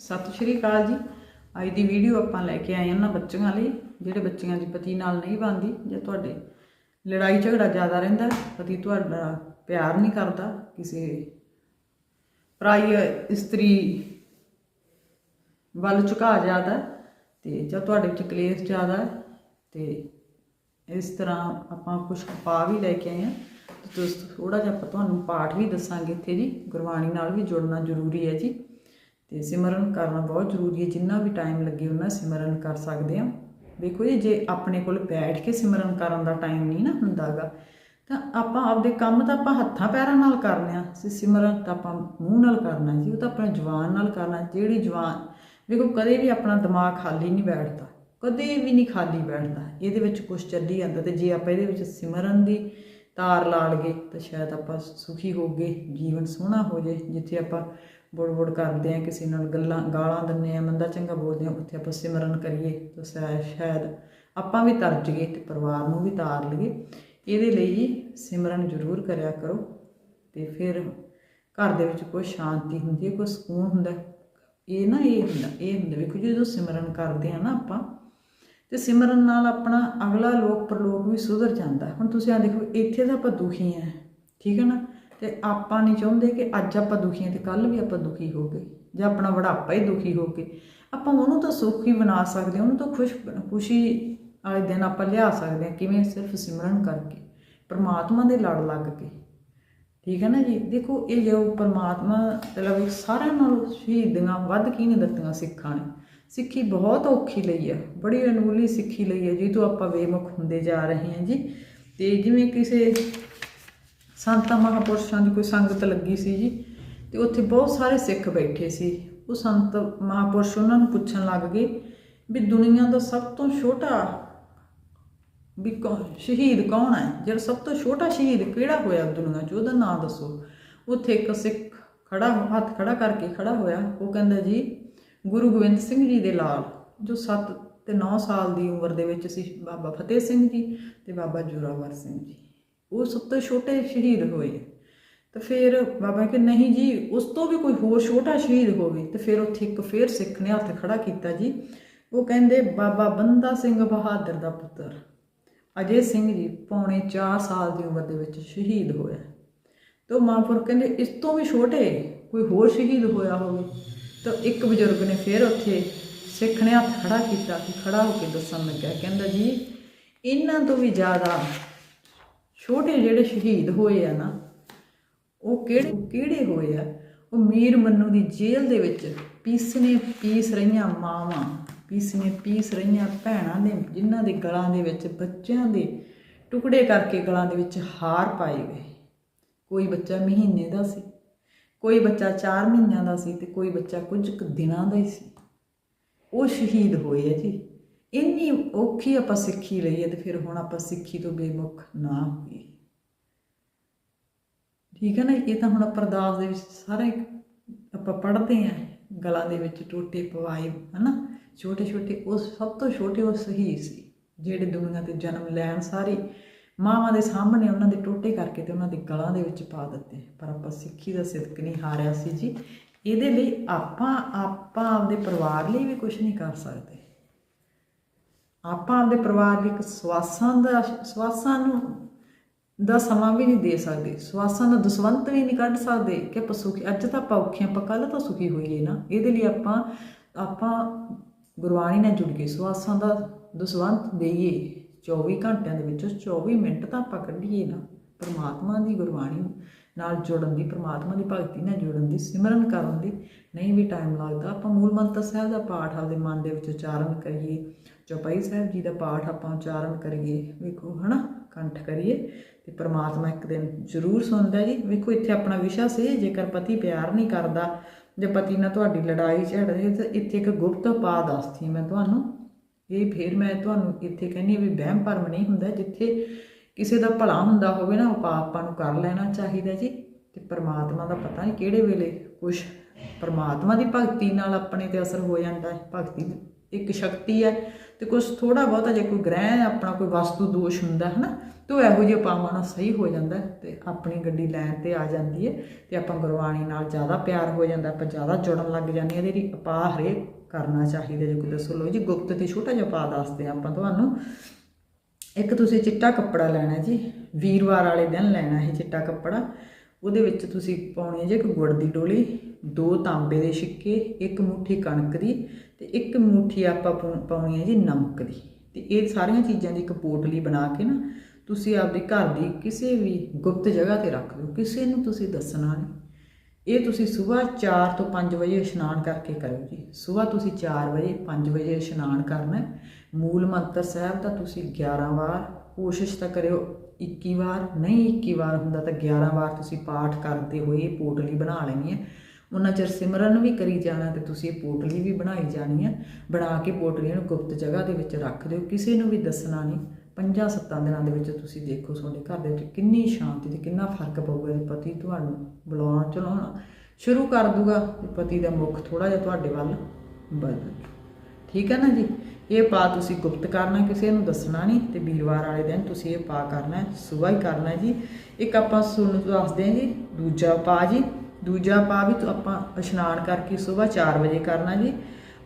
ਸਤਿ ਸ਼੍ਰੀ ਅਕਾਲ ਜੀ। ਅੱਜ ਦੀ ਵੀਡੀਓ ਆਪਾਂ ਲੈ ਕੇ ਆਏ ਹਾਂ ਨਾ ਬੱਚਿਆਂ ਲਈ, ਜਿਹੜੇ ਬੱਚਿਆਂ ਦੀ ਪਤੀ ਨਾਲ ਨਹੀਂ ਬਣਦੀ ਜਾਂ ਤੁਹਾਡੇ ਲੜਾਈ ਝਗੜਾ ਜ਼ਿਆਦਾ ਰਹਿੰਦਾ, ਪਤੀ ਤੁਹਾਡਾ ਪਿਆਰ ਨਹੀਂ ਕਰਦਾ ਕਿਸੇ ਪਰਾਈ ਇਸਤਰੀ ਵੱਲ ਝੁਕਾ ਜ਼ਿਆਦਾ ਤੇ ਜਾਂ ਤੁਹਾਡੇ ਵਿੱਚ ਕਲੇਸ਼ ਜ਼ਿਆਦਾ ਹੈ ਤੇ ਇਸ ਤਰ੍ਹਾਂ ਆਪਾਂ ਕੁਝ ਪਾ ਵੀ ਲੈ ਕੇ ਆਏ ਹਾਂ। ਤੇ ਦੋਸਤੋ ਥੋੜਾ ਜਿਹਾ ਆਪਾਂ ਤੁਹਾਨੂੰ ਪਾਠ ਵੀ ਦੱਸਾਂਗੇ ਇੱਥੇ ਜੀ। ਗੁਰਬਾਣੀ ਨਾਲ ਵੀ ਜੁੜਨਾ ਜ਼ਰੂਰੀ ਹੈ ਜੀ। ਤੇ ਸਿਮਰਨ ਕਰਨਾ ਬਹੁਤ ਜ਼ਰੂਰੀ ਹੈ, ਜਿੰਨਾ ਵੀ ਟਾਈਮ ਲੱਗੇ ਉਹਨਾਂ ਸਿਮਰਨ ਕਰ ਸਕਦੇ ਆ ਦੇਖੋ ਜੀ, ਜੇ ਆਪਣੇ ਕੋਲ ਬੈਠ ਕੇ ਸਿਮਰਨ ਕਰਨ ਦਾ ਟਾਈਮ ਨਹੀਂ ਨਾ ਹੁੰਦਾਗਾ, ਤਾਂ ਆਪਾਂ ਆਪਦੇ ਕੰਮ ਤਾਂ ਆਪਾਂ ਹੱਥਾਂ ਪੈਰਾਂ ਨਾਲ ਕਰਨੇ ਆ। ਸਿਮਰਨ ਤਾਂ ਆਪਾਂ ਮੂੰਹ ਨਾਲ ਕਰਨਾ ਜੀ, ਉਹ ਤਾਂ ਆਪਣੇ ਜਵਾਨ ਨਾਲ ਕਰਨਾ, ਜਿਹੜੀ ਜਵਾਨ ਵੇਖੋ ਕਦੇ ਵੀ ਆਪਣਾ ਦਿਮਾਗ ਖਾਲੀ ਨਹੀਂ ਬੈਠਦਾ, ਕਦੇ ਵੀ ਨਹੀਂ ਖਾਲੀ ਬੈਠਦਾ, ਇਹਦੇ ਵਿੱਚ ਕੁਝ ਚੱਲੀ ਜਾਂਦਾ ਤੇ ਜੇ ਆਪਾਂ ਇਹਦੇ ਵਿੱਚ ਸਿਮਰਨ ਦੀ ਤਾਰ ਲਾ ਲਗੇ ਤਾਂ ਸ਼ਾਇਦ ਆਪਾਂ ਸੁਖੀ ਹੋਗੇ ਜੀਵਨ ਸੋਹਣਾ ਹੋ ਜੇ ਜਿੱਥੇ ਆਪਾਂ ਬੁੜ-ਬੁੜ ਕਰਦੇ ਆ ਕਿਸੇ ਨਾਲ ਗੱਲਾਂ, ਗਾਲਾਂ ਦਿੰਨੇ ਆ ਮੰਦਾ ਚੰਗਾ ਬੋਲਦੇ ਆ ਉੱਥੇ ਆਪਾਂ ਸਿਮਰਨ ਕਰੀਏ ਤਾਂ ਸ਼ਾਇਦ ਸ਼ਾਇਦ ਆਪਾਂ ਵੀ ਤਰ ਜਗੇ ਤੇ ਪਰਿਵਾਰ ਨੂੰ ਵੀ ਤਾਰ ਲਈਏ। ਇਹਦੇ ਲਈ ਜੀ ਸਿਮਰਨ ਜ਼ਰੂਰ ਕਰਿਆ ਕਰੋ ਤੇ ਫਿਰ ਘਰ ਦੇ ਵਿੱਚ ਕੋਈ ਸ਼ਾਂਤੀ ਹੁੰਦੀ ਹੈ, ਕੋਈ ਸਕੂਨ ਹੁੰਦਾ ਇਹ ਨਾ, ਇਹ ਹੁੰਦਾ ਇਹ ਹੁੰਦਾ, ਵੇਖੋ ਜੀ ਜਦੋਂ ਸਿਮਰਨ ਕਰਦੇ ਆ ਨਾ ਆਪਾਂ, ਤੇ ਸਿਮਰਨ ਨਾਲ ਆਪਣਾ ਅਗਲਾ ਲੋਕ ਪ੍ਰਲੋਕ ਵੀ ਸੁਧਰ ਜਾਂਦਾ ਹੁਣ ਤੁਸੀਂ ਆ ਦੇਖੋ, ਇੱਥੇ ਤਾਂ ਆਪਾਂ ਦੁਖੀ ਆ ਠੀਕ ਹੈ ਨਾ? ਤੇ ਆਪਾਂ ਨਹੀਂ ਚਾਹੁੰਦੇ ਕਿ ਅੱਜ ਆਪਾਂ ਦੁਖੀ ਹਾਂ ਤੇ ਕੱਲ ਵੀ ਆਪਾਂ ਦੁਖੀ ਹੋ ਗਏ ਜਾਂ ਆਪਣਾ ਬੁਢਾਪਾ ਹੀ ਦੁਖੀ ਹੋ ਕੇ। ਆਪਾਂ ਉਹਨੂੰ ਤਾਂ ਸੁਖੀ ਬਣਾ ਸਕਦੇ ਹਾਂ, ਉਹਨੂੰ ਤਾਂ ਖੁਸ਼, ਖੁਸ਼ੀ ਵਾਲੇ ਦਿਨ ਆਪਾਂ ਲਿਆ ਸਕਦੇ ਹਾਂ, ਕਿਵੇਂ ਸਿਰਫ ਸਿਮਰਨ ਕਰਕੇ, ਪਰਮਾਤਮਾ ਦੇ ਲੜ ਲੱਗ ਕੇ। ਠੀਕ ਹੈ ਨਾ ਜੀ? ਦੇਖੋ, ਇਹ ਜੋ ਪਰਮਾਤਮਾ ਮਤਲਬ ਸਾਰਿਆਂ ਨਾਲੋਂ ਸ਼ਹੀਦੀਆਂ ਵੱਧ ਕਿਹਨੇ ਦਿੱਤੀਆਂ ਸਿੱਖਾਂ ਨੇ। ਸਿੱਖੀ ਬਹੁਤ ਔਖੀ ਲਈ ਹੈ ਬੜੀ ਅਨੂਲੀ ਸਿੱਖੀ ਲਈ ਹੈ ਜੀ ਤੋਂ ਆਪਾਂ ਬੇਮੁਖ ਹੁੰਦੇ ਜਾ ਰਹੇ ਹਾਂ ਜੀ। ਤੇ ਜਿਵੇਂ ਕਿਸੇ ਸੰਤਾਂ ਮਹਾਪੁਰਸ਼ਾਂ ਦੀ ਕੋਈ ਸੰਗਤ ਲੱਗੀ ਸੀ ਜੀ ਤੇ ਉੱਥੇ ਬਹੁਤ ਸਾਰੇ ਸਿੱਖ ਬੈਠੇ ਸੀ। ਉਹ ਸੰਤ ਮਹਾਪੁਰਸ਼ ਉਹਨਾਂ ਨੂੰ ਪੁੱਛਣ ਲੱਗ ਗਏ ਵੀ ਦੁਨੀਆ ਦਾ ਸਭ ਤੋਂ ਛੋਟਾ ਵੀ ਕੌ- ਸ਼ਹੀਦ ਕੌਣ ਹੈ? ਜਿਹੜਾ ਸਭ ਤੋਂ ਛੋਟਾ ਸ਼ਹੀਦ ਕਿਹੜਾ ਹੋਇਆ ਦੁਨੀਆ 'ਚ? ਉਹਦਾ ਨਾਮ ਦੱਸੋ। ਉੱਥੇ ਇੱਕ ਸਿੱਖ ਖੜਾ, ਹੱਥ ਖੜਾ ਕਰਕੇ ਖੜਾ ਹੋਇਆ। ਉਹ ਕਹਿੰਦਾ ਜੀ, ਗੁਰੂ ਗੋਬਿੰਦ ਸਿੰਘ ਜੀ ਦੇ ਲਾਲ, ਜੋ 7 ਤੇ 9 ਸਾਲ ਦੀ ਉਮਰ ਦੇ ਵਿੱਚ ਸੀ, ਬਾਬਾ ਫਤਿਹ ਸਿੰਘ ਜੀ ਤੇ ਬਾਬਾ ਜੋਰਾਵਰ ਸਿੰਘ ਜੀ। ਉਹ ਸਭ ਤੋਂ ਛੋਟੇ ਸ਼ਹੀਦ ਹੋਏ। ਤਾਂ ਫਿਰ ਬਾਬਾ ਕਿ ਨਹੀਂ ਜੀ, ਉਸ ਤੋਂ ਵੀ ਕੋਈ ਹੋਰ ਛੋਟਾ ਸ਼ਹੀਦ ਹੋਵੇ। ਤੇ ਫਿਰ ਉੱਥੇ ਇੱਕ ਫੇਰ ਸਿੱਖ ਨੇ ਹੱਥ ਖੜਾ ਕੀਤਾ ਜੀ। ਉਹ ਕਹਿੰਦੇ, ਬਾਬਾ ਬੰਦਾ ਸਿੰਘ ਬਹਾਦਰ ਦਾ ਪੁੱਤਰ, ਅਜੇ ਸਿੰਘ ਜੀ ਪੌਣੇ 4 ਸਾਲ ਦੀ ਉਮਰ ਦੇ ਵਿੱਚ ਸ਼ਹੀਦ ਹੋਇਆ ਤਾਂ ਮਹਾਂਪੁਰ ਕਹਿੰਦੇ, ਇਸ ਤੋਂ ਵੀ ਛੋਟੇ ਕੋਈ ਹੋਰ ਸ਼ਹੀਦ ਹੋਇਆ ਹੋਵੇ? ਤਾਂ ਇੱਕ ਬਜ਼ੁਰਗ ਨੇ ਫਿਰ ਉੱਥੇ ਸਿੱਖ ਨੇ ਹੱਥ ਖੜਾ ਕੀਤਾ ਕਿ ਖੜਾ ਹੋ ਕੇ ਦੱਸਣ ਲੱਗਾ ਕਹਿੰਦਾ ਜੀ, ਇਹਨਾਂ ਤੋਂ ਵੀ ਜ਼ਿਆਦਾ ਛੋਟੇ ਜਿਹੜੇ ਸ਼ਹੀਦ ਹੋਏ ਆ ਨਾ, ਉਹ ਕਿਹੜੇ ਕਿਹੜੇ ਹੋਏ ਆ? ਉਹ ਮੀਰ ਮੰਨੂ ਦੀ ਜੇਲ੍ਹ ਦੇ ਵਿੱਚ ਪੀਸਨੇ ਪੀਸ ਰਹੀਆਂ ਮਾਵਾਂ ਪੀਸਨੇ ਪੀਸ ਰਹੀਆਂ ਭੈਣਾਂ ਨੇ ਜਿਨ੍ਹਾਂ ਦੇ ਗਲਾਂ ਦੇ ਵਿੱਚ ਬੱਚਿਆਂ ਦੇ ਟੁਕੜੇ ਕਰਕੇ ਗਲਾਂ ਦੇ ਵਿੱਚ ਹਾਰ ਪਾਏ ਗਏ। ਕੋਈ ਬੱਚਾ ਮਹੀਨੇ ਦਾ ਸੀ, ਕੋਈ ਬੱਚਾ 4 ਮਹੀਨਿਆਂ ਦਾ ਸੀ ਤੇ ਕੋਈ ਬੱਚਾ ਕੁਝ ਕੁ ਦਿਨਾਂ ਦਾ ਹੀ ਸੀ। ਉਹ ਸ਼ਹੀਦ ਹੋਏ ਆ ਜੀ। ਇੰਨੀ ਔਖੀ ਆਪਾਂ ਸਿੱਖੀ ਲਈ ਹੈ ਤੇ ਫਿਰ ਹੁਣ ਆਪਾਂ ਸਿੱਖੀ ਤੋਂ ਬੇਮੁਖ ਨਾ ਹੋਈਏ। ਠੀਕ ਹੈ ਨਾ, ਇਹ ਤਾਂ ਹੁਣ ਆਪਾਂ ਅਰਦਾਸ ਦੇ ਵਿੱਚ ਸਾਰੇ ਆਪਾਂ ਪੜ੍ਹਦੇ ਆਂ ਗਲਾਂ ਦੇ ਵਿੱਚ ਟੋਟੇ ਪਵਾਏ, ਹਨਾ? ਛੋਟੇ ਛੋਟੇ ਉਹ ਸਭ ਤੋਂ ਛੋਟੇ ਉਹ ਸਹੀ ਸੀ, ਜਿਹੜੇ ਦੁਨੀਆ ਤੇ ਜਨਮ ਲੈਣ ਸਾਰੇ ਮਾਵਾਂ ਦੇ ਸਾਹਮਣੇ ਉਹਨਾਂ ਦੇ ਟੋਟੇ ਕਰਕੇ ਤੇ ਉਹਨਾਂ ਦੇ ਗਲਾਂ ਦੇ ਵਿੱਚ ਪਾ ਦਿੱਤੇ। ਪਰ ਆਪਾਂ ਸਿੱਖੀ ਦਾ ਸਿਦਕ ਨਹੀਂ ਹਾਰਿਆ ਸੀ ਜੀ। ਇਹਦੇ ਲਈ ਆਪਾਂ ਆਪਾਂ ਆਪਦੇ ਪਰਿਵਾਰ ਲਈ ਵੀ ਕੁਝ ਨਹੀਂ ਕਰ ਸਕਦੇ। ਆਪਾਂ ਆਪਦੇ ਪਰਿਵਾਰ ਸਵਾਸਾਂ ਦਾ, ਸਵਾਸਾਂ ਨੂੰ, ਦਾ ਸਮਾਂ ਵੀ ਨਹੀਂ ਦੇ ਸਕਦੇ। ਸਵਾਸਾਂ ਦਾ ਦਸਵੰਤ ਵੀ ਨਹੀਂ ਕੱਢ ਸਕਦੇ ਕਿ ਆਪਾਂ ਸੁਖੀ, ਅੱਜ ਤਾਂ ਆਪਾਂ ਔਖੇ ਆਪਾਂ ਕੱਲ ਤਾਂ ਸੁਖੀ ਹੋਈਏ ਨਾ। ਇਹਦੇ ਲਈ ਆਪਾਂ ਆਪਾਂ ਗੁਰਬਾਣੀ ਨਾਲ ਜੁੜ ਕੇ ਸਵਾਸਾਂ ਦਾ ਦਸਵੰਤ ਦੇਈਏ। 24 ਘੰਟਿਆਂ ਦੇ ਵਿੱਚੋਂ 24 ਮਿੰਟ ਤਾਂ ਆਪਾਂ ਕੱਢੀਏ ਨਾ। ਪਰਮਾਤਮਾ ਦੀ ਗੁਰਬਾਣੀ ਨਾਲ ਜੁੜਨ ਦੀ, ਪਰਮਾਤਮਾ ਦੀ ਭਗਤੀ ਨਾਲ ਜੁੜਨ ਦੀ, ਸਿਮਰਨ ਕਰਨ ਦੀ। ਨਹੀਂ ਵੀ ਟਾਈਮ ਲੱਗਦਾ। ਆਪਾਂ ਮੂਲ ਮੰਤਰ ਸਾਹਿਬ ਦਾ ਪਾਠ ਆਪਦੇ ਮਨ ਦੇ ਵਿੱਚ ਉਚਾਰਨ ਕਰੀਏ। ਚੌਪਾਈ ਸਾਹਿਬ ਜੀ ਦਾ ਪਾਠ ਆਪਾਂ ਉਚਾਰਨ ਕਰੀਏ, ਵੇਖੋ, ਹਨਾ, ਕੰਠ ਕਰੀਏ ਤੇ ਪ੍ਰਮਾਤਮਾ ਇੱਕ ਦਿਨ ਜ਼ਰੂਰ ਸੁਣਦਾ ਜੀ। ਵੇਖੋ, ਇੱਥੇ ਆਪਣਾ ਵਿਸ਼ਾ ਸੀ, ਜੇਕਰ ਪਤੀ ਪਿਆਰ ਨਹੀਂ ਕਰਦਾ, ਜੇ ਪਤੀ ਨਾਲ ਤੁਹਾਡੀ ਲੜਾਈ ਝਗੜੇ ਤਾਂ ਇੱਥੇ ਇੱਕ ਗੁਪਤ ਉਪਾਅ ਦੱਸਦੀ ਮੈਂ ਤੁਹਾਨੂੰ। ਇਹ ਫੇਰ ਮੈਂ ਤੁਹਾਨੂੰ ਇੱਥੇ ਕਹਿੰਨੀ ਵੀ ਵਹਿਮ ਭਰਮ ਨਹੀਂ ਹੁੰਦਾ, ਜਿੱਥੇ ਕਿਸੇ ਦਾ ਭਲਾ ਹੁੰਦਾ ਹੋਵੇ ਨਾ, ਉਹ ਆਪਾਂ ਨੂੰ ਕਰ ਲੈਣਾ ਚਾਹੀਦਾ ਜੀ। ਤੇ ਪਰਮਾਤਮਾ ਦਾ ਪਤਾ ਨਹੀਂ ਕਿਹੜੇ ਵੇਲੇ ਕੁਝ ਪਰਮਾਤਮਾ ਦੀ ਭਗਤੀ ਨਾਲ ਆਪਣੇ ਤੇ ਅਸਰ ਹੋ ਜਾਂਦਾ ਹੈ, ਭਗਤੀ ਇੱਕ ਸ਼ਕਤੀ ਹੈ ਤੇ ਕੁਝ ਥੋੜਾ ਬਹੁਤਾ ਜੇ ਕੋਈ ਗ੍ਰਹਿ ਆਪਣਾ ਕੋਈ ਵਸਤੂ ਦੋਸ਼ ਹੁੰਦਾ ਹੈ ਨਾ ਤੇ ਉਹ ਇਹੋ ਜਿਹੇ ਉਪਾਵਾਂ ਨਾਲ ਸਹੀ ਹੋ ਜਾਂਦਾ ਹੈ ਤੇ ਆਪਣੀ ਗੱਡੀ ਲੈਣ ਤੇ ਆ ਜਾਂਦੀ ਹੈ ਤੇ ਆਪਾਂ ਗੁਰਬਾਣੀ ਨਾਲ ਜ਼ਿਆਦਾ ਪਿਆਰ ਹੋ ਜਾਂਦਾ, ਆਪਾਂ ਜ਼ਿਆਦਾ ਜੁੜਨ ਲੱਗ ਜਾਂਦੇ ਹਾਂ, ਇਹਦੇ ਲਈ ਉਪਾਅ ਹਰੇਕ ਕਰਨਾ ਚਾਹੀਦਾ, ਜੇ ਕੋਈ ਦੱਸੋ ਲੋ ਜੀ, ਗੁਪਤ ਤੇ ਛੋਟਾ ਜਿਹਾ ਉਪਾਅ ਦੱਸਦੇ ਹਾਂ ਆਪਾਂ ਤੁਹਾਨੂੰ। ਇੱਕ ਤੁਸੀਂ ਚਿੱਟਾ ਕੱਪੜਾ ਲੈਣਾ ਜੀ, ਵੀਰਵਾਰ ਵਾਲੇ ਦਿਨ ਲੈਣਾ ਇਹ ਚਿੱਟਾ ਕੱਪੜਾ, ਉਹਦੇ ਵਿੱਚ ਤੁਸੀਂ ਪਾਉਣੀ ਹੈ ਜੀ ਇੱਕ ਗੁੜ ਦੀ ਡੋਲੀ, ਦੋ ਤਾਂਬੇ ਦੇ ਛਿੱਕੇ, ਇੱਕ ਮੁੱਠੀ ਕਣਕ ਦੀ ਤੇ ਇੱਕ ਮੁੱਠੀ ਆਪਾਂ ਪਾਉ- ਪਾਉਣੀ ਹੈ ਜੀ ਨਮਕ ਦੀ। ਤੇ ਇਹ ਸਾਰੀਆਂ ਚੀਜ਼ਾਂ ਦੀ ਇੱਕ ਪੋਟਲੀ ਬਣਾ ਕੇ ਨਾ ਤੁਸੀਂ ਆਪਦੇ ਘਰ ਦੀ ਕਿਸੇ ਵੀ ਗੁਪਤ ਜਗ੍ਹਾ ਤੇ ਰੱਖ ਦਿਓ, ਕਿਸੇ ਨੂੰ ਤੁਸੀਂ ਦੱਸਣਾ ਨਹੀਂ। ਇਹ ਤੁਸੀਂ ਸਵੇਰ 4 ਤੋਂ 5 ਵਜੇ ਇਸ਼ਨਾਨ ਕਰਕੇ ਕਰੋ ਜੀ। ਸਵੇਰ ਤੁਸੀਂ 4 ਵਜੇ 5 ਵਜੇ ਇਸ਼ਨਾਨ ਕਰਨਾ ਮੂਲ ਮੰਤਰ ਸਾਹਿਬ ਦਾ ਤੁਸੀਂ 11 ਵਾਰ ਕੋਸ਼ਿਸ਼ ਤਾਂ ਕਰਿਓ 21 ਵਾਰ, ਨਹੀਂ 21 ਵਾਰ ਹੁੰਦਾ ਤਾਂ 11 ਵਾਰ ਤੁਸੀਂ ਪਾਠ ਕਰਦੇ ਹੋਏ ਇਹ ਪੋਟਲੀ ਬਣਾ ਲੈਣੀ ਹੈ। ਉਹਨਾਂ ਚਿਰ ਸਿਮਰਨ ਵੀ ਕਰੀ ਜਾਣਾ ਤੇ ਤੁਸੀਂ ਇਹ ਪੋਟਲੀ ਵੀ ਬਣਾਈ ਜਾਣੀ ਹੈ ਬਣਾ ਕੇ ਪੋਟਲੀ ਨੂੰ ਗੁਪਤ ਜਗ੍ਹਾ ਦੇ ਵਿੱਚ ਰੱਖ ਦਿਓ। ਕਿਸੇ ਨੂੰ ਵੀ ਦੱਸਣਾ ਨਹੀਂ। ਪੰਜਾਂ ਸੱਤਾਂ ਦਿਨਾਂ ਦੇ ਵਿੱਚ ਤੁਸੀਂ ਦੇਖੋ ਤੁਹਾਡੇ ਘਰ ਦੇ ਵਿੱਚ ਕਿੰਨੀ ਸ਼ਾਂਤੀ ਤੇ ਕਿੰਨਾ ਫ਼ਰਕ ਪਊਗਾ ਜੇ ਪਤੀ ਤੁਹਾਨੂੰ ਬੁਲਾਉਣਾ ਚਲਾਉਣਾ। ਸ਼ੁਰੂ ਕਰ ਦੂਗਾ ਪਤੀ ਦਾ ਮੁਖ ਥੋੜਾ ਜਿਹਾ ਤੁਹਾਡੇ ਵੱਲ ਬਦਲ ਠੀਕ ਹੈ ਨਾ ਜੀ? ਇਹ ਪਾ ਤੁਸੀਂ ਗੁਪਤ ਕਰਨਾ, ਕਿਸੇ ਨੂੰ ਦੱਸਣਾ ਨਹੀਂ ਤੇ ਵੀਰਵਾਰ ਵਾਲੇ ਦਿਨ ਤੁਸੀਂ ਇਹ ਪਾ ਕਰਨਾ ਹੈ ਸਵੇਰ ਹੀ ਕਰਨਾ ਜੀ। ਇੱਕ ਆਪਾਂ ਤੁਹਾਨੂੰ ਦੱਸਦੇ ਹਾਂ ਜੀ, ਦੂਜਾ ਪਾ ਜੀ। ਦੂਜਾ ਪਾ ਵੀ ਆਪਾਂ ਇਸ਼ਨਾਨ ਕਰਕੇ ਸਵੇਰ 4 ਵਜੇ ਕਰਨਾ ਜੀ।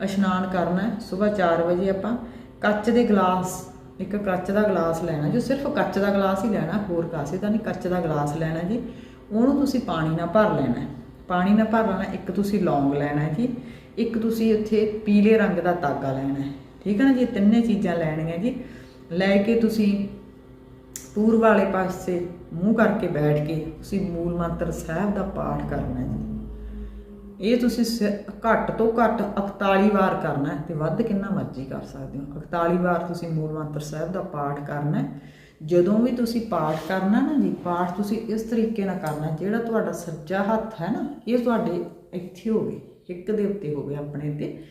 ਇਸ਼ਨਾਨ ਕਰਨਾ ਹੈ ਸਵੇਰ 4 ਵਜੇ ਆਪਾਂ ਕੱਚ ਦੇ ਗਲਾਸ, ਇੱਕ ਕੱਚ ਦਾ ਗਲਾਸ ਲੈਣਾ ਜੋ। ਸਿਰਫ ਕੱਚ ਦਾ ਗਲਾਸ ਹੀ ਲੈਣਾ, ਹੋਰ ਕਾਸੇ ਦਾ ਨਹੀਂ, ਕੱਚ ਦਾ ਗਲਾਸ ਲੈਣਾ ਜੀ। ਉਹਨੂੰ ਤੁਸੀਂ ਪਾਣੀ ਨਾਲ ਭਰ ਲੈਣਾ ਪਾਣੀ ਨਾਲ ਭਰ ਲੈਣਾ, ਇੱਕ ਤੁਸੀਂ ਲੌਂਗ ਲੈਣਾ ਜੀ। ਇੱਕ ਤੁਸੀਂ ਉੱਥੇ ਪੀਲੇ ਰੰਗ ਦਾ ਤਾਗਾ ਲੈਣਾ ਠੀਕ ਹੈ ਨਾ ਜੀ, ਤਿੰਨੇ ਚੀਜ਼ਾਂ ਲੈਣੀਆਂ ਜੀ। ਲੈ ਕੇ ਤੁਸੀਂ ਪੂਰਬ ਵਾਲੇ ਪਾਸੇ ਮੂੰਹ ਕਰਕੇ ਬੈਠ ਕੇ ਤੁਸੀਂ ਮੂਲ ਮੰਤਰ ਸਾਹਿਬ ਦਾ ਪਾਠ ਕਰਨਾ ਹੈ ਜੀ। ਇਹ ਤੁਸੀਂ ਸ- ਘੱਟ ਤੋਂ ਘੱਟ 41 ਵਾਰ ਕਰਨਾ ਹੈ ਤੇ ਵੱਧ ਕਿੰਨਾ ਮਰਜ਼ੀ ਕਰ ਸਕਦੇ ਹੋ। 41 ਵਾਰ ਤੁਸੀਂ ਮੂਲ ਮੰਤਰ ਸਾਹਿਬ ਦਾ ਪਾਠ ਕਰਨਾ ਹੈ। ਜਦੋਂ ਵੀ ਤੁਸੀਂ ਪਾਠ ਕਰਨਾ ਨਾ ਜੀ, ਪਾਠ ਤੁਸੀਂ ਇਸ ਤਰੀਕੇ ਨਾਲ ਕਰਨਾ ਜਿਹੜਾ ਤੁਹਾਡਾ ਸੱਜਾ ਹੱਥ ਹੈ ਨਾ, ਇਹ ਤੁਹਾਡੇ ਇੱਥੇ ਹੋਵੇ ਇੱਕ ਦੇ ਉੱਤੇ ਹੋਵੇ ਆਪਣੇ ਤੇ।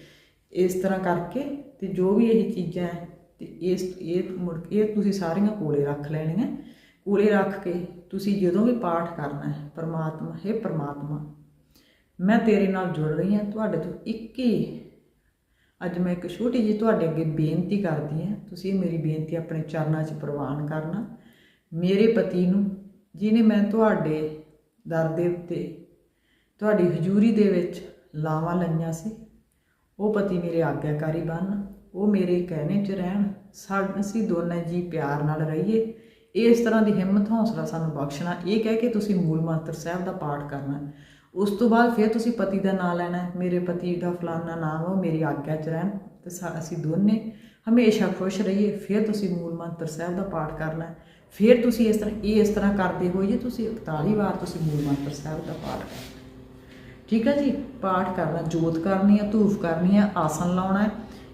ਇਸ ਤਰ੍ਹਾਂ ਕਰਕੇ ਤੇ ਜੋ ਵੀ ਇਹ ਚੀਜ਼ਾਂ ਹੈ ਤੇ ਇਸ ਇਹ ਮੁੜ ਇਹ ਤੁਸੀਂ ਸਾਰੀਆਂ ਕੋਲੇ ਰੱਖ ਲੈਣੀਆਂ। ਕੋਲੇ ਰੱਖ ਕੇ ਤੁਸੀਂ ਜਦੋਂ ਵੀ ਪਾਠ ਕਰਨਾ ਹੈ, ਪਰਮਾਤਮਾ ਹੈ ਪਰਮਾਤਮਾ, ਮੈਂ ਤੇਰੇ ਨਾਲ ਜੁੜ ਰਹੀ ਹਾਂ, ਤੁਹਾਡੇ ਤੋਂ ਇੱਕ ਹੀ ਅੱਜ ਮੈਂ ਇੱਕ ਛੋਟੀ ਜਿਹੀ ਤੁਹਾਡੇ ਅੱਗੇ ਬੇਨਤੀ ਕਰਦੀ ਹਾਂ, ਤੁਸੀਂ ਮੇਰੀ ਬੇਨਤੀ ਆਪਣੇ ਚਰਨਾਂ 'ਚ ਪ੍ਰਵਾਨ ਕਰਨਾ। ਮੇਰੇ ਪਤੀ ਨੂੰ ਜਿਨੇ ਮੈਂ ਤੁਹਾਡੇ ਦਰ ਦੇ ਉੱਤੇ ਤੁਹਾਡੀ ਹਜ਼ੂਰੀ ਦੇ ਵਿੱਚ ਲਾਵਾਂ ਲਈਆਂ ਸੀ, ਉਹ ਪਤੀ ਮੇਰੇ ਆਗਿਆਕਾਰੀ ਬਣਨ। ਉਹ ਮੇਰੇ ਕਹਿਣੇ 'ਚ ਰਹਿਣ। ਸਾ- ਅਸੀਂ ਦੋਨੇ ਜੀ ਪਿਆਰ ਨਾਲ ਰਹੀਏ। ਇਸ ਤਰ੍ਹਾਂ ਦੀ ਹਿੰਮਤ, ਹੌਸਲਾ ਸਾਨੂੰ ਬਖਸ਼ਣਾ। ਇਹ ਕਹਿ ਕੇ ਤੁਸੀਂ ਮੂਲ ਮੰਤਰ ਸਾਹਿਬ ਦਾ ਪਾਠ ਕਰਨਾ। ਉਸ ਤੋਂ ਬਾਅਦ ਫਿਰ ਤੁਸੀਂ ਪਤੀ ਦਾ ਨਾਮ ਲੈਣਾ। ਮੇਰੇ ਪਤੀ ਦਾ ਫਲਾਨਾ ਨਾਮ ਉਹ ਮੇਰੀ ਆਗਿਆ 'ਚ ਰਹਿਣ ਤੇ ਸਾ- ਅਸੀਂ ਦੋਨੇ ਹਮੇਸ਼ਾ ਖੁਸ਼ ਰਹੀਏ। ਫਿਰ ਤੁਸੀਂ ਮੂਲ ਮੰਤਰ ਸਾਹਿਬ ਦਾ ਪਾਠ ਕਰਨਾ। ਫਿਰ ਤੁਸੀਂ ਇਸ ਤਰ੍ਹਾਂ, ਇਹ ਇਸ ਤਰ੍ਹਾਂ ਕਰਦੇ ਹੋਏ ਜੇ ਤੁਸੀਂ 41 ਵਾਰ ਤੁਸੀਂ ਮੂਲ ਮੰਤਰ ਸਾਹਿਬ ਦਾ ਪਾਠ ਕਰਨਾ। ਠੀਕ ਹੈ ਜੀ? ਪਾਠ ਕਰਨਾ, ਜੋਤ ਕਰਨੀ ਹੈ ਧੂਫ ਕਰਨੀ ਹੈ ਆਸਨ ਲਾਉਣਾ ਹੈ।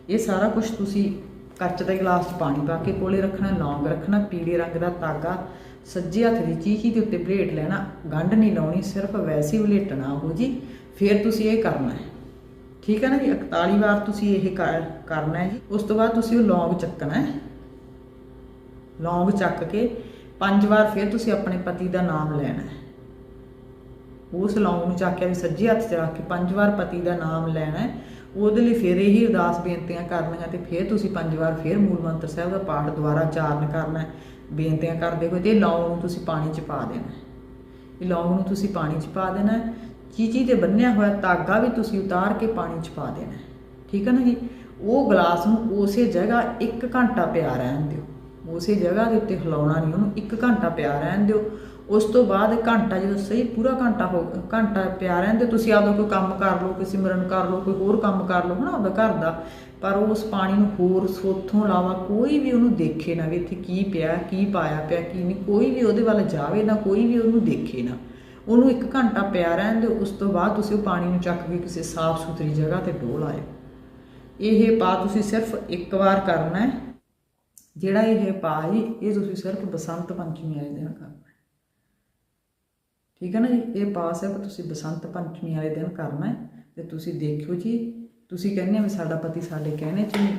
ਇਹ ਸਾਰਾ ਕੁਝ ਤੁਸੀਂ ਕੱਚ ਦੇ ਗਲਾਸ 'ਚ ਪਾਣੀ ਪਾ ਕੇ ਕੋਲੇ ਰੱਖਣਾ, ਲੌਂਗ ਰੱਖਣਾ, ਪੀਲੇ ਰੰਗ ਦਾ ਤਾਗਾ, ਸੱਜੇ ਹੱਥ ਦੀ ਚੀਖੀ ਦੇ ਉੱਤੇ ਬਲੇਟ ਲੈਣਾ, ਗੰਢ ਨਹੀਂ ਲਾਉਣੀ, ਸਿਰਫ ਵੈਸੇ ਹੀ ਬਲੇਟਣਾ ਉਹ ਜੀ, ਫਿਰ ਤੁਸੀਂ ਇਹ ਕਰਨਾ ਹੈ। ਠੀਕ ਹੈ ਨਾ ਜੀ? 41 ਵਾਰ ਤੁਸੀਂ ਇਹ ਕਰਨਾ ਹੈ ਜੀ। ਉਸ ਤੋਂ ਬਾਅਦ ਤੁਸੀਂ ਉਹ ਲੌਂਗ ਚੱਕਣਾ ਹੈ। ਲੌਂਗ ਚੱਕ ਕੇ ਪੰਜ ਵਾਰ ਫਿਰ ਤੁਸੀਂ ਆਪਣੇ ਪਤੀ ਦਾ ਨਾਮ ਲੈਣਾ ਹੈ। ਉਸ ਲੌਂਗ ਨੂੰ ਚੱਕ ਕੇ ਵੀ ਸੱਜੇ ਹੱਥ 'ਚ ਰੱਖ ਕੇ ਪੰਜ ਵਾਰ ਪਤੀ ਦਾ ਨਾਮ ਲੈਣਾ ਉਹਦੇ ਲਈ ਫਿਰ ਇਹੀ ਅਰਦਾਸ ਬੇਨਤੀਆਂ ਕਰਨੀਆਂ ਤੇ ਫਿਰ ਤੁਸੀਂ ਪੰਜ ਵਾਰ ਫਿਰ ਮੂਲ ਮੰਤਰ ਸਾਹਿਬ ਦਾ ਪਾਠ ਦੁਆਰਾ ਚਾਰਨ ਕਰਨਾ ਬੇਨਤੀਆਂ ਕਰਦੇ ਹੋਏ ਤੇ ਇਹ ਲੌਂਗ ਨੂੰ ਤੁਸੀਂ ਪਾਣੀ 'ਚ ਪਾ ਦੇਣਾ ਇਹ ਲੌਂਗ ਨੂੰ ਤੁਸੀਂ ਪਾਣੀ 'ਚ ਪਾ ਦੇਣਾ ਚੀਚੀ ਤੇ ਬੰਨਿਆ ਹੋਇਆ ਧਾਗਾ ਵੀ ਤੁਸੀਂ ਉਤਾਰ ਕੇ ਪਾਣੀ 'ਚ ਪਾ ਦੇਣਾ ਠੀਕ ਹੈ ਨਾ ਜੀ? ਉਹ ਗਲਾਸ ਨੂੰ ਉਸੇ ਜਗ੍ਹਾ 1 ਘੰਟਾ ਪਿਆ ਰਹਿਣ ਦਿਓ। ਉਸੇ ਜਗ੍ਹਾ ਦੇ ਉੱਤੇ ਹਿਲਾਉਣਾ ਨਹੀਂ, ਉਹਨੂੰ 1 ਘੰਟਾ ਪਿਆ ਰਹਿਣ ਦਿਓ। ਉਸ ਤੋਂ ਬਾਅਦ ਘੰਟਾ ਜਦੋਂ ਸਹੀ ਪੂਰਾ ਘੰਟਾ ਹੋ ਘੰਟਾ ਪਿਆ ਰਹਿਣ ਦਿਓ, ਤੁਸੀਂ ਆਪਦਾ ਕੋਈ ਕੰਮ ਕਰ ਲਓ ਕਿਸੇ ਸਿਮਰਨ ਕਰ ਲਓ, ਕੋਈ ਹੋਰ ਕੰਮ ਕਰ ਲਓ, ਹਨਾ, ਆਪਦਾ ਘਰ ਦਾ। ਪਰ ਉਸ ਪਾਣੀ ਨੂੰ ਹੋਰ ਸੋਥੋਂ ਇਲਾਵਾ ਕੋਈ ਵੀ ਉਹਨੂੰ ਦੇਖੇ ਨਾ ਵੀ ਇੱਥੇ ਕੀ ਪਿਆ, ਕੀ ਪਾਇਆ ਪਿਆ, ਕੀ ਨਹੀਂ, ਕੋਈ ਵੀ ਉਹਦੇ ਵੱਲ ਜਾਵੇ ਨਾ, ਕੋਈ ਵੀ ਉਹਨੂੰ ਦੇਖੇ ਨਾ। ਉਹਨੂੰ ਇੱਕ ਘੰਟਾ ਪਿਆ ਰਹਿਣ ਦਿਓ, ਉਸ ਤੋਂ ਬਾਅਦ ਤੁਸੀਂ ਉਹ ਪਾਣੀ ਨੂੰ ਚੱਕ ਕੇ ਕਿਸੇ ਸਾਫ਼ ਸੁਥਰੀ ਜਗ੍ਹਾ ਤੇ ਡੋਲ ਆਇਓ। ਇਹ ਪਾ ਤੁਸੀਂ ਸਿਰਫ ਇੱਕ ਵਾਰ ਕਰਨਾ ਹੈ। ਜਿਹੜਾ ਇਹ ਪਾ ਜੀ ਇਹ ਤੁਸੀਂ ਸਿਰਫ ਬਸੰਤ ਪੰਚਮੀ ਵਾਲੇ ਦਿਨ ਕਰਨਾ ਠੀਕ ਹੈ ਨਾ ਜੀ? ਇਹ ਪਾ ਸਿਰਫ ਤੁਸੀਂ ਬਸੰਤ ਪੰਚਮੀ ਵਾਲੇ ਦਿਨ ਕਰਨਾ ਹੈ ਤੇ ਤੁਸੀਂ ਦੇਖਿਓ ਜੀ। ਤੁਸੀਂ ਕਹਿੰਦੇ ਵੀ ਸਾਡਾ ਪਤੀ ਸਾਡੇ ਕਹਿਣੇ ਚ ਨਹੀਂ,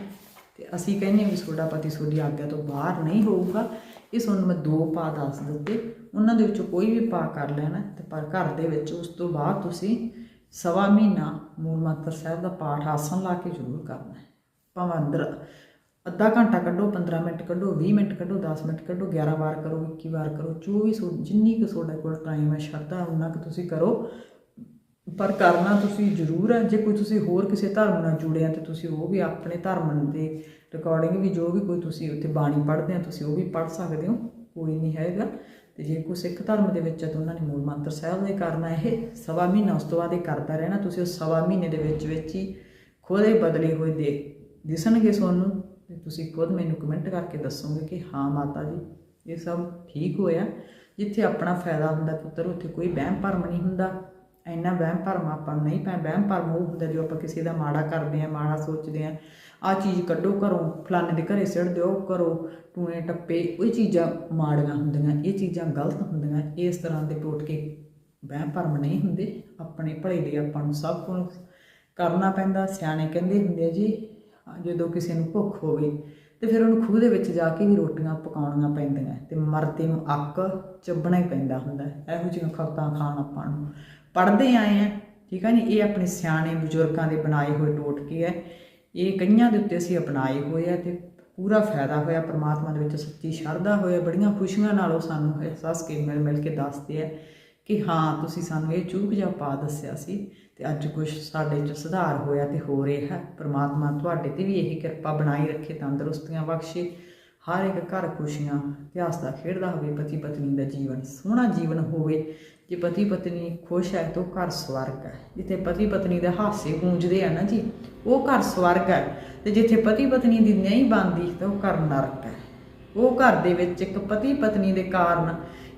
ਤੇ ਅਸੀਂ ਕਹਿੰਦੇ ਹਾਂ ਵੀ ਤੁਹਾਡਾ ਪਤੀ ਤੁਹਾਡੀ ਆਗਿਆ ਤੋਂ ਬਾਹਰ ਨਹੀਂ ਹੋਊਗਾ। ਇਹ ਤੁਹਾਨੂੰ ਮੈਂ ਦੋ ਪਾ ਦੱਸ ਦਿੱਤੇ। ਉਹਨਾਂ ਦੇ ਵਿੱਚੋਂ ਕੋਈ ਵੀ ਪਾ ਕਰ ਲੈਣਾ ਤੇ ਪਰ ਘਰ ਦੇ ਵਿੱਚ ਉਸ ਤੋਂ ਬਾਅਦ ਤੁਸੀਂ ਸਵਾ ਮਹੀਨਾ ਮੂਲ ਮੰਤਰ ਸਾਹਿਬ ਦਾ ਪਾਠ ਆਸਣ ਲਾ ਕੇ ਜ਼ਰੂਰ ਕਰਨਾ ਹੈ। ਭਾਵੇਂ ਅੰਦਰ ਅੱਧਾ ਘੰਟਾ ਕੱਢੋ 15 ਮਿੰਟ ਕੱਢੋ 20 ਮਿੰਟ ਕੱਢੋ 10 ਮਿੰਟ ਕੱਢੋ 11 ਵਾਰ ਕਰੋ 21 ਵਾਰ ਕਰੋ ਜੋ ਵੀ ਸੋ, ਜਿੰਨੀ ਕੁ ਤੁਹਾਡੇ ਕੋਲ ਟਾਈਮ ਹੈ, ਸ਼ਰਧਾ ਉਨਾ ਕੁ ਤੁਸੀਂ ਕਰੋ। ਪਰ ਕਰਨਾ ਤੁਸੀਂ ਜ਼ਰੂਰ ਹੈ, ਜੇ ਕੋਈ ਤੁਸੀਂ ਹੋਰ ਕਿਸੇ ਧਰਮ ਨਾਲ ਜੁੜਿਆ ਆ, ਤੇ ਤੁਸੀਂ ਉਹ ਵੀ ਆਪਣੇ ਧਰਮ ਦੇ ਰਿਕਾਰਡਿੰਗ ਵੀ ਜੋ ਵੀ ਕੋਈ ਤੁਸੀਂ ਉੱਥੇ ਬਾਣੀ ਪੜ੍ਹਦੇ ਆ, ਤੁਸੀਂ ਉਹ ਵੀ ਪੜ੍ਹ ਸਕਦੇ ਹੋ, ਕੋਈ ਨਹੀਂ ਹੈਗਾ। ਤੇ ਜੇ ਕੋਈ ਸਿੱਖ ਧਰਮ ਦੇ ਵਿੱਚ ਹੈ ਤਾਂ ਉਹਨਾਂ ਨੇ ਮੂਲ ਮੰਤਰ ਸਾਹਿਬ ਦੇ ਕਰਨਾ ਇਹ, ਸਵਾ ਮਹੀਨਾ ਉਸ ਤੋਂ ਬਾਅਦ ਇਹ ਕਰਦਾ ਰਹਿਣਾ, ਤੁਸੀਂ ਉਸ ਸਵਾ ਮਹੀਨੇ ਦੇ ਵਿੱਚ ਵਿੱਚ ਹੀ ਖੁਦ ਇਹ ਬਦਲੇ ਹੋਏ ਦੇ, ਦਿਸਣਗੇ ਤੁਹਾਨੂੰ। ਤੇ ਤੁਸੀਂ ਖੁਦ ਮੈਨੂੰ ਕਮੈਂਟ ਕਰਕੇ ਦੱਸੋਗੇ ਕਿ ਹਾਂ ਮਾਤਾ ਜੀ, ਇਹ ਸਭ ਠੀਕ ਹੋਇਆ। ਜਿੱਥੇ ਆਪਣਾ ਫਾਇਦਾ ਹੁੰਦਾ ਪੁੱਤਰ, ਉੱਥੇ ਕੋਈ ਵਹਿਮ ਭਰਮ ਨਹੀਂ ਹੁੰਦਾ। ਇੰਨਾ ਵਹਿਮ ਭਰਮ ਆਪਾਂ ਨਹੀਂ ਪੈ, ਵਹਿਮ ਭਰਮ ਉਹ ਹੁੰਦਾ ਜੋ ਆਪਾਂ ਕਿਸੇ ਦਾ ਮਾੜਾ ਕਰਦੇ ਆ ਮਾੜਾ ਸੋਚਦੇ ਆ ਆ ਚੀਜ਼ ਕੱਢੋ ਘਰੋਂ, ਫਲਾਣੇ ਦੇ ਘਰੇ ਸਿੱਟ ਦਿਓ ਕਰੋ ਟੂਣੇ ਟੱਪੇ ਉਹ ਚੀਜ਼ਾਂ ਮਾੜੀਆਂ ਹੁੰਦੀਆਂ, ਇਹ ਚੀਜ਼ਾਂ ਗਲਤ ਹੁੰਦੀਆਂ। ਇਸ ਤਰ੍ਹਾਂ ਦੇ ਟੋਟਕੇ ਵਹਿਮ ਭਰਮ ਨਹੀਂ ਹੁੰਦੇ। ਆਪਣੇ ਭਲੇ ਲਈ ਆਪਾਂ ਨੂੰ ਸਭ ਕੁਝ ਕਰਨਾ ਪੈਂਦਾ। ਸਿਆਣੇ ਕਹਿੰਦੇ ਹੁੰਦੇ ਆ ਜੀ ਜਦੋਂ ਕਿਸੇ ਨੂੰ ਭੁੱਖ ਹੋਵੇ, ਤੇ ਫਿਰ ਉਹਨੂੰ ਖੂਹ ਦੇ ਵਿੱਚ ਜਾ ਕੇ ਵੀ ਰੋਟੀਆਂ ਪਕਾਉਣੀਆਂ ਪੈਂਦੀਆਂ ਤੇ ਮਰਦੇ ਨੂੰ ਅੱਕ ਚੱਬਣਾ ਹੀ ਪੈਂਦਾ ਹੁੰਦਾ। ਇਹੋ ਜਿਹੀਆਂ ਖਬਤਾਂ ਖਾਣ ਆਪਾਂ ਨੂੰ। ਪੜ੍ਹਦੇ ਆਏ ਆ ਠੀਕ ਹੈ ਨੀ ਇਹ ਆਪਣੇ ਸਿਆਣੇ ਬਜ਼ੁਰਗਾਂ ਦੇ ਬਣਾਏ ਹੋਏ ਟੋਟਕੇ ਹੈ ਇਹ ਕਈਆਂ ਦੇ ਉੱਤੇ ਅਸੀਂ ਅਪਣਾਏ ਹੋਏ ਆ ਤੇ ਪੂਰਾ ਫਾਇਦਾ ਹੋਇਆ, ਪ੍ਰਮਾਤਮਾ ਦੇ ਵਿੱਚ ਸੱਚੀ ਸ਼ਰਧਾ ਹੋਇਆ, ਬੜੀਆਂ ਖੁਸ਼ੀਆਂ ਨਾਲ ਉਹ ਸਾਨੂੰ ਅਹਿਸਾਸ ਕੇ ਮਿਲ ਮਿਲ ਕੇ ਦੱਸਦੇ ਆ। ਕਿ ਹਾਂ, ਤੁਸੀਂ ਸਾਨੂੰ ਇਹ ਚੂਕ ਜਿਹਾ ਪਾ ਦੱਸਿਆ ਸੀ ਤੇ ਅੱਜ ਕੁਝ ਸਾਡੇ 'ਚ ਸੁਧਾਰ ਹੋਇਆ ਤੇ ਹੋ ਰਿਹਾ ਹੈ। ਪ੍ਰਮਾਤਮਾ ਤੁਹਾਡੇ ਤੇ ਵੀ ਇਹੀ ਕਿਰਪਾ ਬਣਾਈ ਰੱਖੇ, ਤੰਦਰੁਸਤੀਆਂ ਬਖਸ਼ੇ, ਹਰ ਇੱਕ ਘਰ ਖੁਸ਼ੀਆਂ, ਇਤਿਹਾਸ ਦਾ ਖੇਡਦਾ ਹੋਵੇ ਪਤੀ ਪਤਨੀ ਦਾ ਜੀਵਨ, ਸੋਹਣਾ ਜੀਵਨ ਹੋਵੇ, ਜੇ ਪਤੀ ਪਤਨੀ ਖੁਸ਼ ਹੈ ਤਾਂ ਉਹ ਘਰ ਸਵਰਗ ਹੈ। ਜਿੱਥੇ ਪਤੀ ਪਤਨੀ ਦੇ ਹਾਸੇ ਗੂੰਜਦੇ ਆ ਨਾ ਜੀ, ਉਹ ਘਰ ਸਵਰਗ ਹੈ ਤੇ ਜਿੱਥੇ ਪਤੀ ਪਤਨੀ ਦੀ ਨਹੀਂ ਬਣਦੀ ਤਾਂ ਉਹ ਘਰ ਨਰਕ ਹੈ। ਉਹ ਘਰ ਦੇ ਵਿੱਚ ਇੱਕ ਪਤੀ ਪਤਨੀ ਦੇ ਕਾਰਨ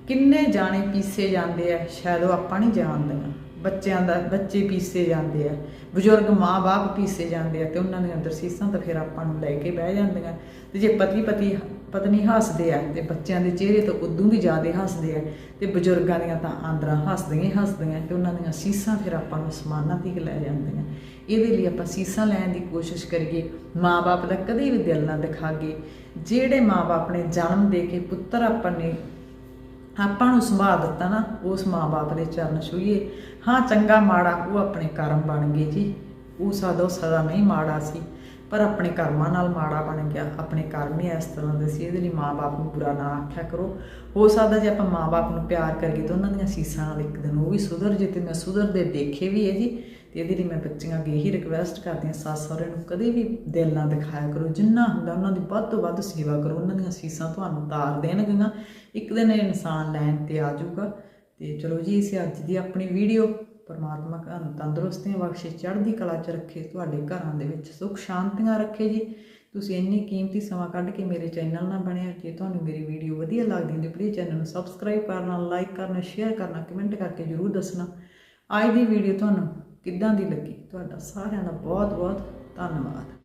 ਕਿੰਨੇ ਜਾਣੇ ਪੀਸੇ ਜਾਂਦੇ ਆ, ਸ਼ਾਇਦ ਉਹ ਆਪਾਂ ਨਹੀਂ ਜਾਣਦੇ। ਬੱਚਿਆਂ ਦਾ, ਬੱਚੇ ਪੀਸੇ ਜਾਂਦੇ ਆ, ਬਜ਼ੁਰਗ ਮਾਂ-ਬਾਪ ਪੀਸੇ ਜਾਂਦੇ ਆ ਤੇ ਉਹਨਾਂ ਦੇ ਅੰਦਰ ਸੀਸਾਂ ਤਾਂ ਫਿਰ ਆਪਾਂ ਨੂੰ ਲੈ ਕੇ ਬਹਿ ਜਾਂਦੀਆਂ। ਤੇ ਜੇ ਪਤੀ ਪਤੀ ਪਤਨੀ ਹੱਸਦੇ ਆ ਤੇ ਬੱਚਿਆਂ ਦੇ ਚਿਹਰੇ ਤੋਂ ਉਦੋਂ ਵੀ ਜ਼ਿਆਦਾ ਹੱਸਦੇ ਆ, ਤੇ ਬਜ਼ੁਰਗਾਂ ਦੀਆਂ ਤਾਂ ਆਂਦਰਾਂ ਹੱਸਦੀਆਂ ਹੱਸਦੀਆਂ ਤੇ ਉਹਨਾਂ ਦੀਆਂ ਸੀਸਾਂ ਫਿਰ ਆਪਾਂ ਨੂੰ ਅਸਮਾਨਾਂ ਤੱਕ ਲੈ ਜਾਂਦੀਆਂ। ਇਹਦੇ ਲਈ ਆਪਾਂ ਸੀਸਾਂ ਲੈਣ ਦੀ ਕੋਸ਼ਿਸ਼ ਕਰੀਏ, ਮਾਂ-ਬਾਪ ਦਾ ਕਦੇ ਵੀ ਦਿਲ ਨਾ ਦਿਖਾਗੇ ਜਿਹੜੇ ਮਾਂ-ਬਾਪ ਨੇ ਜਨਮ ਦੇ ਕੇ ਪੁੱਤਰ ਆਪਾਂ ਨੇ ਆਪਾਂ ਨੂੰ ਸੰਭਾਲ ਦਿੱਤਾ ਨਾ, ਉਸ ਮਾਂ-ਬਾਪ ਦੇ ਚਰਨ ਛੂਈਏ। ਹਾਂ, ਚੰਗਾ ਮਾੜਾ, ਉਹ ਆਪਣੇ ਕਰਮ ਬਣ ਗਏ ਜੀ। ਉਹ ਸਾਡਾ ਸਦਾ ਨਹੀਂ ਮਾੜਾ ਸੀ, ਪਰ ਆਪਣੇ ਕਰਮਾਂ ਨਾਲ ਮਾੜਾ ਬਣ ਗਿਆ। ਆਪਣੇ ਕਰਮ ਹੀ ਇਸ ਤਰ੍ਹਾਂ ਦੇ ਸੀ, ਇਹਦੇ ਲਈ ਮਾਂ-ਬਾਪ ਨੂੰ ਬੁਰਾ ਨਾ ਆਖਿਆ ਕਰੋ। ਹੋ ਸਕਦਾ ਜੇ ਆਪਾਂ ਮਾਂ-ਬਾਪ ਨੂੰ ਪਿਆਰ ਕਰੀਏ ਤਾਂ ਉਹਨਾਂ ਦੀਆਂ ਸੀਸਾਂ ਨਾਲ ਇੱਕ ਦਿਨ ਉਹ ਵੀ ਸੁਧਰ ਜੇ ਤੇ ਮੈਂ ਸੁਧਰਦੇ ਦੇਖੇ ਵੀ ਹੈ ਜੀ। ਤੇ ਇਹਦੇ ਲਈ ਮੈਂ ਬੱਚੀਆਂ ਅੱਗੇ ਇਹੀ ਰਿਕਵੈਸਟ ਕਰਦੀ ਹਾਂ, ਸੱਸ ਸਹੁਰੇ ਨੂੰ ਕਦੇ ਵੀ ਦਿਲ ਨਾ ਦਿਖਾਇਆ ਕਰੋ, ਜਿੰਨਾ ਹੁੰਦਾ ਉਹਨਾਂ ਦੀ ਵੱਧ ਤੋਂ ਵੱਧ ਸੇਵਾ ਕਰੋ, ਉਹਨਾਂ ਦੀਆਂ ਸੀਸਾਂ ਤੁਹਾਨੂੰ ਤਾਰ ਦੇਣਗੀਆਂ। ਇੱਕ ਦਿਨ ਇਹ ਇਨਸਾਨ ਲੈਣ ਤੇ ਆ ਜਾਊਗਾ। ਤੇ ਚਲੋ ਜੀ ਇਸੇ ਅੱਜ ਦੀ ਆਪਣੀ ਵੀਡੀਓ ਪਰਮਾਤਮਾ ਤੁਹਾਨੂੰ ਤੰਦਰੁਸਤੀਆਂ ਬਖਸ਼ੇ, ਚੜ੍ਹਦੀ ਕਲਾ ਚ ਰੱਖੇ, ਤੁਹਾਡੇ ਘਰਾਂ ਦੇ ਵਿੱਚ ਸੁੱਖ ਸ਼ਾਂਤੀਆਂ ਰੱਖੇ ਜੀ। ਤੁਸੀਂ ਇੰਨੀ ਕੀਮਤੀ ਸਮਾਂ ਕੱਢ ਕੇ ਮੇਰੇ ਚੈਨਲ ਨਾਲ ਬਣਿਆ, ਜੇ ਤੁਹਾਨੂੰ ਮੇਰੀ ਵੀਡੀਓ ਵਧੀਆ ਲੱਗਦੀ ਹੈ ਤਾਂ ਪਲੀਜ਼ ਚੈਨਲ ਨੂੰ ਸਬਸਕ੍ਰਾਈਬ ਕਰਨਾ ਲਾਈਕ ਕਰਨਾ ਸ਼ੇਅਰ ਕਰਨਾ ਕਮੈਂਟ ਕਰਕੇ ਜਰੂਰ ਦੱਸਣਾ। ਅੱਜ ਦੀ ਵੀਡੀਓ ਤੁਹਾਨੂੰ ਕਿੱਦਾਂ ਦੀ ਲੱਗੀ? ਤੁਹਾਡਾ ਸਾਰਿਆਂ ਦਾ ਬਹੁਤ ਬਹੁਤ ਧੰਨਵਾਦ।